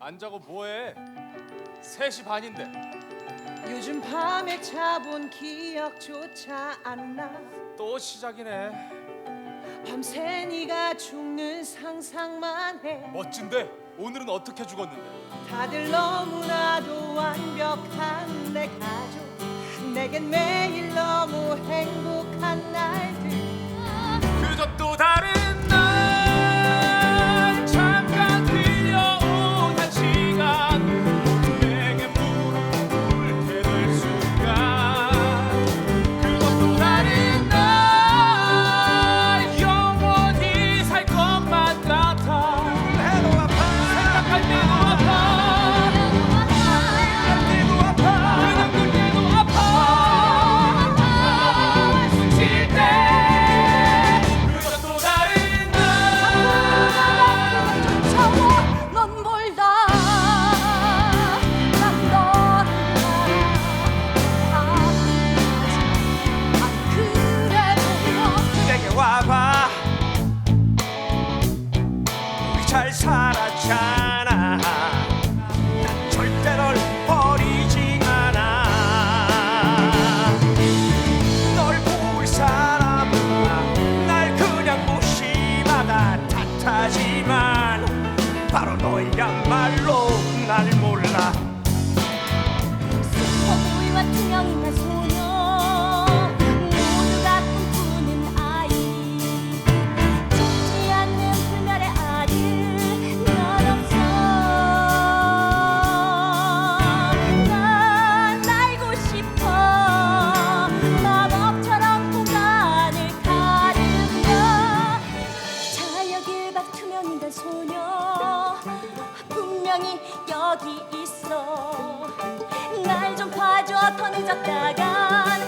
안 자고 뭐해? 3시 반인데 요즘 밤에 자본 기억조차 안 나. 또 시작이네 밤새 네가 죽는 상상만 해. 멋진데 오늘은 어떻게 죽었는데 다들 너무나도 완벽한 내 가족. 내겐 매일 너무 행복한 날들. 잘 살았잖아. 난 절대 널 버리지 않아. 널 볼 사람은 날 그냥 무심하다 탓하지만 바로 너야말로 날 몰라. 슈퍼보이와 투명인간 소 투명인간 소녀. 분명히 여기 있어. 날 좀 봐줘 더 늦었다간